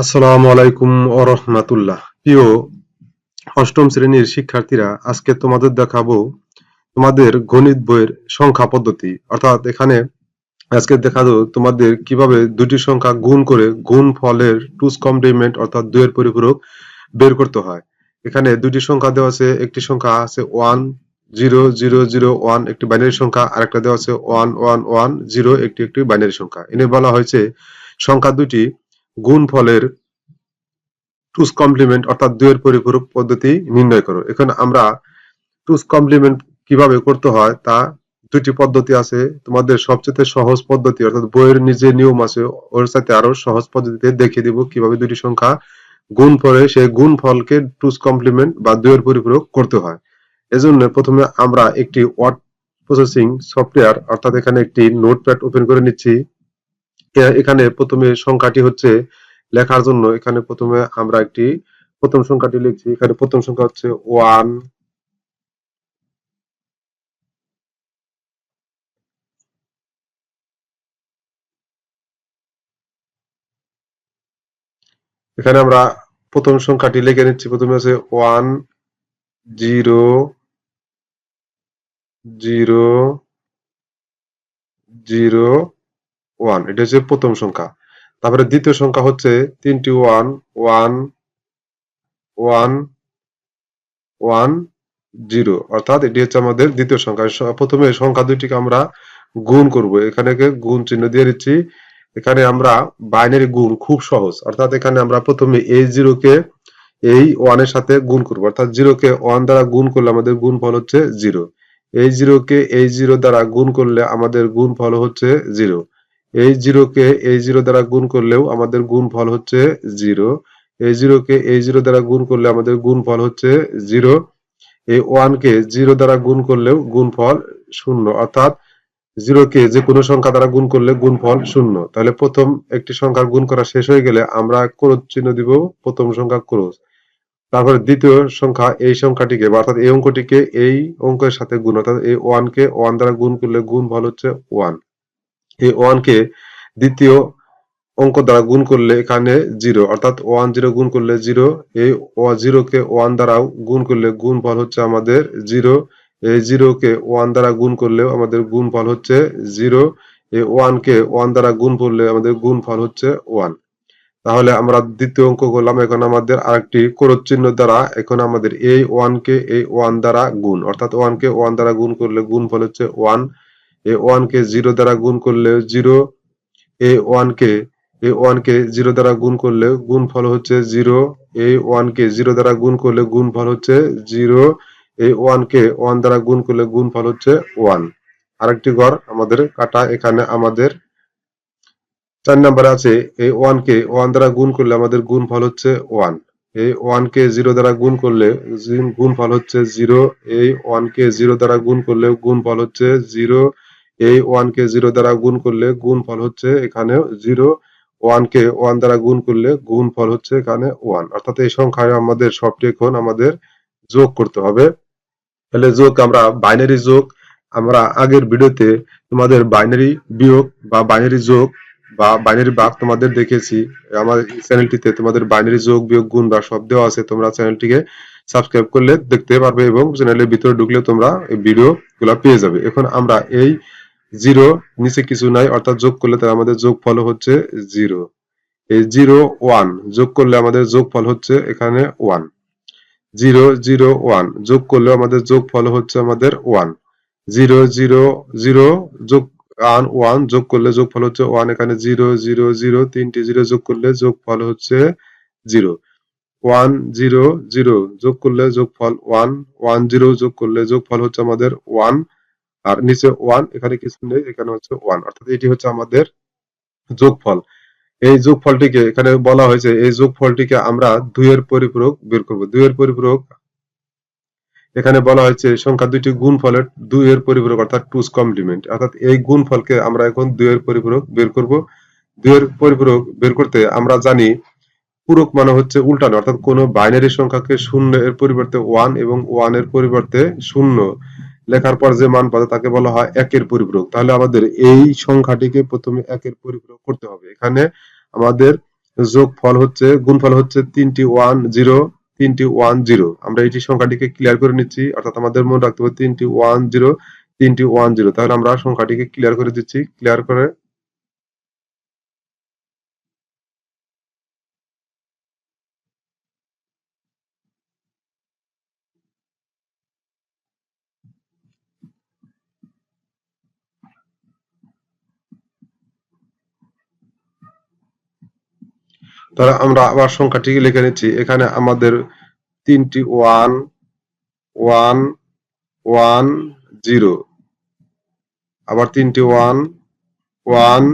আসসালামু আলাইকুম ও রহমাতুল্লাহ। প্রিয় অষ্টম শ্রেণির শিক্ষার্থীরা, আজকে তোমাদের দেখাবো তোমাদের গণিত বইয়ের সংখ্যা পদ্ধতি। অর্থাৎ এখানে আজকে দেখাবো তোমাদের কীভাবে দুটি সংখ্যা গুণ করে গুণ ফলের টুস কমপ্লিমেন্ট, অর্থাৎ দুইয়ের পরিপূরক বের করতে হয়। এখানে দুটি সংখ্যা দেওয়া আছে, একটি সংখ্যা আছে one zero zero zero, one, একটি বাইনারি সংখ্যা আর একটা দেওয়া আছে ওয়ান ওয়ান ওয়ান, জিরো, একটি একটি বাইনারি সংখ্যা। এনে বলা হয়েছে, সংখ্যা দুটি গুণ ফলের টুস কমপ্লিমেন্ট অর্থাৎ দুইয়ের পরিপূরক পদ্ধতি নির্ণয় করো। এখানে আমরা টুস কমপ্লিমেন্ট কীভাবে করতে হয় তা দুটি পদ্ধতি আছে। তোমাদের সবচেয়ে সহজ পদ্ধতি অর্থাৎ বইয়ের নিজে নিয়ম আছে, ওর সাথে আরও সহজ পদ্ধতিতে দেখিয়ে দিব কীভাবে দুটি সংখ্যা গুণ ফলে সেই গুণ ফলকে টুস কমপ্লিমেন্ট বা দুইয়ের পরিপূরক করতে হয়। এজন্য প্রথমে আমরা একটি ওয়ার্ড প্রসেসিং সফটওয়্যার অর্থাৎ এখানে একটি নোটপ্যাড ওপেন করে নিচ্ছি। এখানে প্রথমে সংখ্যাটি হচ্ছে লেখার জন্য। এখানে প্রথমে আমরা একটি প্রথম সংখ্যাটি লিখছি। এখানে প্রথম সংখ্যা হচ্ছে ওয়ান। এখানে আমরা প্রথম সংখ্যাটি লিখে নিচ্ছি। প্রথমে আছে one, zero zero zero one, এটা হচ্ছে প্রথম সংখ্যা। তারপরে দ্বিতীয় সংখ্যা হচ্ছে তিনটি one one one one, zero. অর্থাৎ এটি হচ্ছে আমাদের দ্বিতীয় সংখ্যা। প্রথমে সংখ্যা দুইটিকে আমরা গুণ করব। এখানে গুণ চিহ্ন দিয়ে দিচ্ছি। এখানে আমরা বাইনারি গুণ খুব সহজ। অর্থাৎ এখানে আমরা প্রথমে এই জিরো কে এই ওয়ানের সাথে গুণ করব। অর্থাৎ জিরো কে ওয়ান দ্বারা গুণ করলে আমাদের গুণ ফল হচ্ছে জিরো। এই জিরো কে এই জিরো দ্বারা গুণ করলে আমাদের গুণ ফল হচ্ছে জিরো। এই জিরো কে এই জিরো দ্বারা গুণ করলেও আমাদের গুণ ফল হচ্ছে জিরো এই জিরো কে এই জিরো দ্বারা গুণ করলে আমাদের গুণ ফল হচ্ছে জিরো এই ওয়ান কে জিরো দ্বারা গুণ করলেও গুণ ফল শূন্য। অর্থাৎ জিরো কে যে কোনো সংখ্যা দ্বারা গুণ করলে গুণফল শূন্য। তাহলে প্রথম একটি সংখ্যার গুণ করা শেষ হয়ে গেলে আমরা ক্রোধ চিহ্ন দিব প্রথম সংখ্যা ক্রোধ। তারপরে দ্বিতীয় সংখ্যা এই সংখ্যাটিকে অর্থাৎ এই অঙ্কটিকে এই অঙ্কের সাথে গুণ। অর্থাৎ এই ওয়ান কে ওয়ান দ্বারা গুণ করলে গুণফল হচ্ছে ওয়ান এই ওয়ান কে দ্বিতীয় অঙ্ক দ্বারা গুণ করলে এখানে জিরো অর্থাৎ ওয়ান জিরো গুণ করলে জিরো এই জিরো কে ওয়ান দ্বারাও গুণ করলে গুণ ফল হচ্ছে আমাদের জিরো এই জিরো কে ওয়ান দ্বারা গুণ করলেও আমাদের গুণ ফল হচ্ছে জিরো এই ওয়ান কে ওয়ান দ্বারা গুণ করলে আমাদের গুণ ফল হচ্ছে ওয়ান তাহলে আমরা দ্বিতীয় অঙ্ক করলাম, এখন আমাদের আরেকটি করোধ চিহ্ন দ্বারা, এখন আমাদের এই ওয়ান কে এই ওয়ান দ্বারা গুণ, অর্থাৎ ওয়ান কে ওয়ান দ্বারা গুণ করলে গুণ ফল হচ্ছে ওয়ান এই ওয়ান কে জিরো দ্বারা গুণ করলে জিরো এ ওয়ান কে এই ওয়ান কে জিরো দ্বারা গুণ করলে গুণ ফল হচ্ছে জিরো এই ওয়ান কে জিরো দ্বারা গুণ করলে গুণ ফল হচ্ছে জিরো এই ওয়ান কে ওয়ান দ্বারা গুণ করলে গুণ ফল হচ্ছে ওয়ান আরেকটি ঘর আমাদের কাটা, এখানে আমাদের চার নাম্বারে আছে এই ওয়ান কে ওয়ান দ্বারা গুণ করলে আমাদের গুণ ফল হচ্ছে ওয়ান এই ওয়ান কে জিরো দ্বারা গুণ করলে গুণ ফল হচ্ছে জিরো এই ওয়ান কে জিরো দ্বারা গুণ করলে গুণ ফল হচ্ছে জিরো এই ওয়ান কে জিরো দ্বারা গুণ করলে গুণ ফল হচ্ছে এখানে জিরো ওয়ান কে ওয়ান দ্বারা গুণ করলে গুণ ফল হচ্ছে এখানে ওয়ান অর্থাৎ এই সংখ্যায় আমাদের সবটি এখন আমাদের যোগ করতে হবে। তাহলে যোগ আমরা বাইনারি যোগ, আমরা আগের ভিডিওতে তোমাদের বাইনারি বিয়োগ বা বাইনারি যোগ বা বাইনারি ভাগ তোমাদের দেখেছি। আমার চ্যানেলটিতে তোমাদের বাইনারি যোগ, বিয়োগ, গুণ বা সব দেওয়া আছে, তোমরা চ্যানেলটিকে সাবস্ক্রাইব করলে দেখতে পারবে এবং চ্যানেলের ভিতরে ঢুকলে তোমরা এই ভিডিও গুলা পেয়ে যাবে। এখন আমরা এই জিরো, নিচে কিছু নাই, অর্থাৎ যোগ করলে তাহলে আমাদের যোগ ফল হচ্ছে জিরো। এই জিরো, ওয়ান, যোগ করলে আমাদের যোগ ফল হচ্ছে এখানে ওয়ান। জিরো জিরো, ওয়ান, যোগ করলে আমাদের যোগ ফল হচ্ছে আমাদের ওয়ান। জিরো জিরো জিরো, যোগ ওয়ান ওয়ান, যোগ করলে যোগ ফল হচ্ছে ওয়ান, এখানে জিরো জিরো জিরো, তিনটি জিরো যোগ করলে যোগ ফল হচ্ছে জিরো। ওয়ান, জিরো জিরো, যোগ করলে যোগ ফল ওয়ান ওয়ান, জিরো যোগ করলে যোগ ফল হচ্ছে আমাদের ওয়ান। আর নিচে ওয়ান এখানে কিছু নেই, এখানে হচ্ছে ওয়ান অর্থাৎ এটি হচ্ছে আমাদের যোগফল। এই যোগফলটিকে, এখানে বলা হয়েছে, এই যোগফলটিকে আমরা দুইয়ের পরিপূরক বের করব। দুইয়ের পরিপূরক, এখানে বলা হয়েছে সংখ্যা দুইটি গুণফলের দুইয়ের পরিপূরক, অর্থাৎ টুস কমপ্লিমেন্ট অর্থাৎ এই গুণফলকে আমরা এখন দুইয়ের পরিপূরক বের করব। দুইয়ের পরিপূরক বের করতে আমরা জানি, পূরক মানে হচ্ছে উল্টানো। অর্থাৎ কোনো বাইনারি সংখ্যাকে শূন্য এর পরিবর্তে ওয়ান এবং ওয়ানের পরিবর্তে শূন্য। লেখার পর যে মান পাবে তাকে বলা হয় একের পরিপূরক, তাহলে আমাদের এই সংখ্যাটিকে প্রথমে একের পরিপূরক করতে হবে। এখানে আমাদের যোগ ফল হচ্ছে, গুণফল হচ্ছে তিনটি ওয়ান জিরো, তিনটি ওয়ান জিরো। আমরা এটি সংখ্যাটিকে ক্লিয়ার করে নিচ্ছি, অর্থাৎ আমাদের মনে রাখতে হবে তিনটি ওয়ান জিরো, তিনটি ওয়ান জিরো। তাহলে আমরা সংখ্যাটিকে ক্লিয়ার করে দিচ্ছি ক্লিয়ার করে তাহলে আমরা আবার সংখ্যাটিকে লিখে নিচ্ছি। এখানে আমাদের তিনটি ওয়ান ওয়ান ওয়ান জিরো আবার তিনটি ওয়ান ওয়ান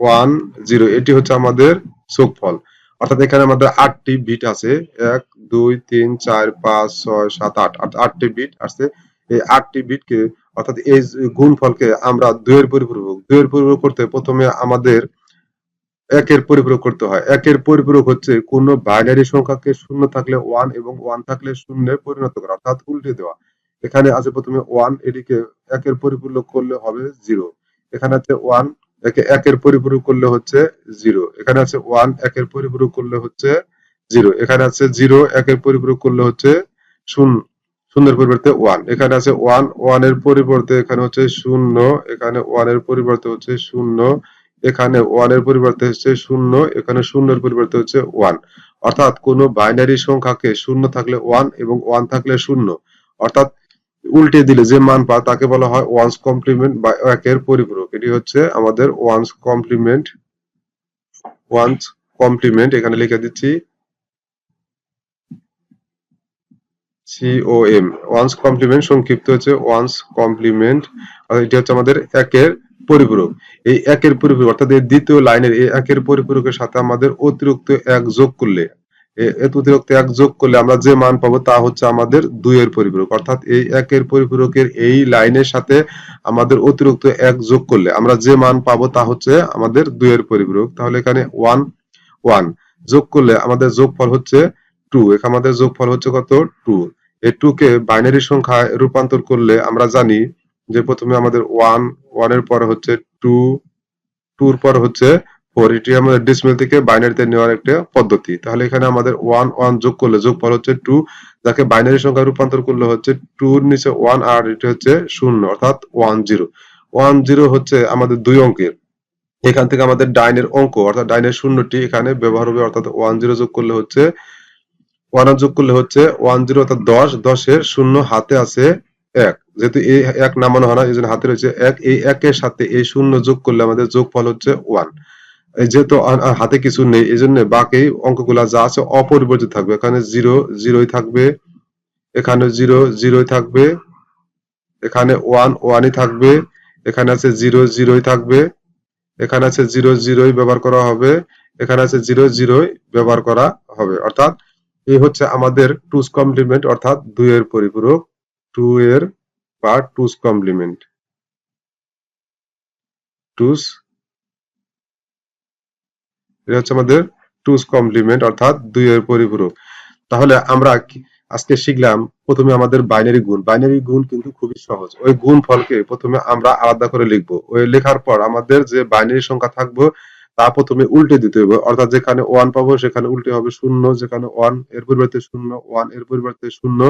ওয়ান জিরো এটি হচ্ছে আমাদের যোগফল। অর্থাৎ এখানে আমাদের আটটি বিট আছে। এক, দুই, তিন, চার, পাঁচ, ছয়, সাত, আট। আটটি বিট আছে এই আটটি বিটকে অর্থাৎ এই গুণফলকে আমরা দুইয়ের পরিপূরক দুইয়ের পরিপূরক করতে প্রথমে আমাদের একের পরিপূরক করতে হয়। একের পরিপূরক হচ্ছে কোন বাইনারি সংখ্যাকে শূন্য থাকলে ওয়ান এবং ওয়ান থাকলে শূন্যে পরিণত করা, অর্থাৎ উল্টে দেওয়া। এখানে আছে প্রথমে ওয়ান এটিকে একের পরিপূরক করলে হবে জিরো এখানে আছে ওয়ান একে একের পরিপূরক করলে হচ্ছে জিরো এখানে আছে ওয়ান একের পরিপূরক করলে হচ্ছে জিরো এখানে আছে জিরো একের পরিপূরক করলে হচ্ছে শূন্য। শূন্যের পরিবর্তে ওয়ান এখানে আছে ওয়ান ওয়ানের পরিবর্তে এখানে হচ্ছে শূন্য। এখানে ওয়ানের পরিবর্তে হচ্ছে শূন্য। এখানে ওয়ানের পরিবর্তে হচ্ছে শূন্য, এখানে শূন্যের পরিবর্তে হচ্ছে ওয়ান অর্থাৎ কোন বাইনারি সংখ্যাকে শূন্য থাকলে ওয়ান এবং ওয়ান থাকলে শূন্য। অর্থাৎ উল্টে দিলে যে মান পা তাকে বলা হয় ওয়ান্স কমপ্লিমেন্ট বা একের পরিপূরক। এটি হচ্ছে আমাদের ওয়ান্স কমপ্লিমেন্ট ওয়ান্স কমপ্লিমেন্ট এখানে লিখে দিচ্ছি সিওএম ওয়ান্স কমপ্লিমেন্ট সংক্ষিপ্ত হচ্ছে ওয়ান্স কমপ্লিমেন্ট আর এটি হচ্ছে আমাদের একের পরিপূরক। এই একের পরিপূরক, অর্থাৎ এই দ্বিতীয় লাইনের এই একের পরিপূরকের সাথে আমাদের অতিরিক্ত এক যোগ করলে অতিরিক্ত এক যোগ করলে আমরা যে মান পাবো তা হচ্ছে আমাদের দুইয়ের পরিপূরক। অর্থাৎ এই একের পরিপূরকের এই লাইনের সাথে আমাদের অতিরিক্ত এক যোগ করলে, আমরা যে মান পাবো তা হচ্ছে আমাদের দুইয়ের পরিপূরক। তাহলে এখানে ওয়ান ওয়ান যোগ করলে আমাদের যোগফল হচ্ছে টু। এখানে আমাদের যোগফল হচ্ছে কত? টু। এই টু কে বাইনারি সংখ্যায় রূপান্তর করলে আমরা জানি যে প্রথমে আমাদের ওয়ান ওয়ানের পর হচ্ছে টু টুর পর হচ্ছে ফোর এটি আমাদের ডিসমেল থেকে বাইনারিতে নেওয়ার একটা পদ্ধতি। তাহলে এখানে আমাদের ওয়ান ওয়ান যোগ করলে যোগফল হচ্ছে টু যাকে বাইনারি সংখ্যা রূপান্তর করলে হচ্ছে টুর নিচে ওয়ান আর এটি হচ্ছে শূন্য, অর্থাৎ ওয়ান জিরো ওয়ান জিরো হচ্ছে আমাদের দুই অঙ্কের। এখান থেকে আমাদের ডাইনের অঙ্ক, অর্থাৎ ডাইনের শূন্যটি এখানে ব্যবহার হবে, অর্থাৎ ওয়ান জিরো যোগ করলে হচ্ছে ওয়ান যোগ করলে হচ্ছে ওয়ান জিরো অর্থাৎ দশ। দশের শূন্য হাতে আছে এক। যেহেতু এই এক নামানো হয় না এই জন্য হাতে রয়েছে এক। এই একের সাথে এই শূন্য যোগ করলে আমাদের যোগ ফল হচ্ছে ওয়ান। যেহেতু হাতে কিছু নেই এই জন্য বাকি অঙ্কগুলা যা আছে অপরিবর্তিত থাকবে। এখানে জিরো, জিরোই থাকবে। এখানে জিরো, জিরোই থাকবে। এখানে ওয়ান, ওয়ানই থাকবে। এখানে আছে জিরো, জিরোই থাকবে। এখানে আছে জিরো, জিরোই ব্যবহার করা হবে। এখানে আছে জিরো, জিরোই ব্যবহার করা হবে। অর্থাৎ এই হচ্ছে আমাদের টুস কমপ্লিমেন্ট, অর্থাৎ দুইয়ের পরিপূরক। টু এর বা টুস কমপ্লিমেন্ট। টুস, এটা হচ্ছে আমাদের টুস কমপ্লিমেন্ট, অর্থাৎ দুইয়ের পরিপূরক। তাহলে আমরা আজকে শিখলাম প্রথমে আমাদের বাইনারি গুণ। বাইনারি গুণ কিন্তু খুবই সহজ। ওই গুণ ফলকে প্রথমে আমরা আলাদা করে লিখব। ওই লেখার পর আমাদের যে বাইনারি সংখ্যা থাকবে, তা প্রথমে উল্টে দিতে হবে। অর্থাৎ যেখানে ওয়ান পাবো, সেখানে উল্টে হবে শূন্য। যেখানে ওয়ানের পরিবর্তে শূন্য ওয়ানের পরিবর্তে শূন্য।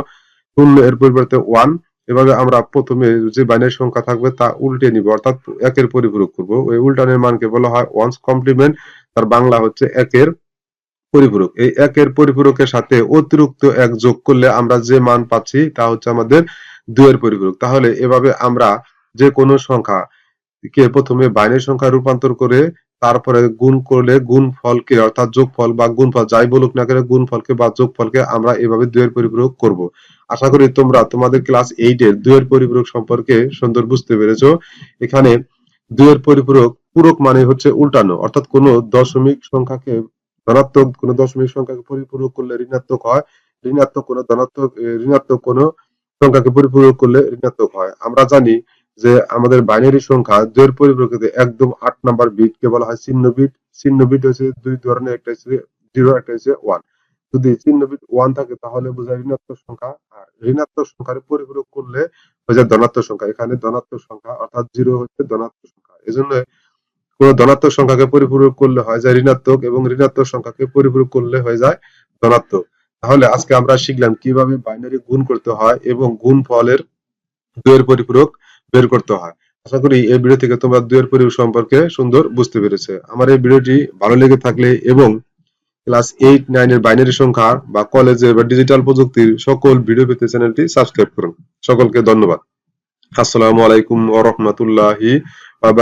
শূন্য এর পরিবর্তে ওয়ান এভাবে আমরা প্রথমে যে বাইনারি সংখ্যা থাকবে তা উল্টে নিব, অর্থাৎ একের পরিপূরক করব। ওই উল্টানের মানকে বলা হয় ওয়ান্স কমপ্লিমেন্ট তার বাংলা হচ্ছে একের পরিপূরক। এই একের পরিপূরকের সাথে অতিরিক্ত এক যোগ করলে আমরা যে মান পাচ্ছি, তা হচ্ছে আমাদের দুইয়ের পরিপূরক। তাহলে এভাবে আমরা যে কোনো সংখ্যা কে প্রথমে বাইনারি সংখ্যা রূপান্তর করে তারপরে গুণ করলে গুণ ফলকে অর্থাৎ যোগফল বা গুণফল যাই বলুক না কেন গুণ ফলকে বা যোগফলকে আমরা এভাবে দুইয়ের পরিপূরক করব। আশা করি তোমরা তোমাদের ক্লাস এইটের দুইয়ের পরিপূরক সম্পর্কে সুন্দর বুঝতে পেরেছ। এখানে দুইয়ের পরিপূরক পূরক মানে হচ্ছে উল্টানো, অর্থাৎ কোনো দশমিক সংখ্যাকে ধনাত্মক, কোনো দশমিক সংখ্যাকে পরিপূরক করলে ঋণাত্মক হয়, ঋণাত্মক কোনো ধনাত্মক ঋণাত্মক কোনো সংখ্যাকে পরিপূরক করলে ঋণাত্মক হয়। আমরা জানি যে আমাদের বাইনারি সংখ্যা দুয়ের পরিপ্রেক্ষিতে একদম আট নাম্বার বিট কে বলা হয় চিহ্ন বিট চিহ্ন বিট হচ্ছে দুই ধরনের, একটা হচ্ছে জিরো একটা হচ্ছে ওয়ান যদি চিহ্ন ওয়ান থাকে, তাহলে বোঝায় ঋণাত্মক সংখ্যা। আর ঋণাত্মক সংখ্যার পরিপূরক করলে বোঝায় ধনাত্মক সংখ্যা। এখানে ধনাত্মক সংখ্যা অর্থাৎ জিরো হচ্ছে ধনাত্মক সংখ্যা। এজন্য কোনো ধনাত্মক সংখ্যাকে পরিপূরক করলে হয় যায় ঋণাত্মক এবং ঋণাত্মক সংখ্যাকে পরিপূরক করলে হয়ে যায় ধনাত্মক। তাহলে আজকে আমরা শিখলাম কীভাবে বাইনারি গুণ করতে হয় এবং গুণ ফলের দুয়ের পরিপূরক বের করতে হয়। আশা করি এই ভিডিও থেকে তোমরা দুয়ের পরিপূরক সম্পর্কে সুন্দর বুঝতে পেরেছে। আমার এই ভিডিওটি ভালো লেগে থাকলে এবং ক্লাস এইট, নাইনের বাইনারি সংখ্যা বা কলেজে বা ডিজিটাল প্রযুক্তির সকল ভিডিও পেতে চ্যানেলটি সাবস্ক্রাইব করুন। সকলকে ধন্যবাদ। আসসালামু আলাইকুম ওয়া রাহমাতুল্লাহি ওয়া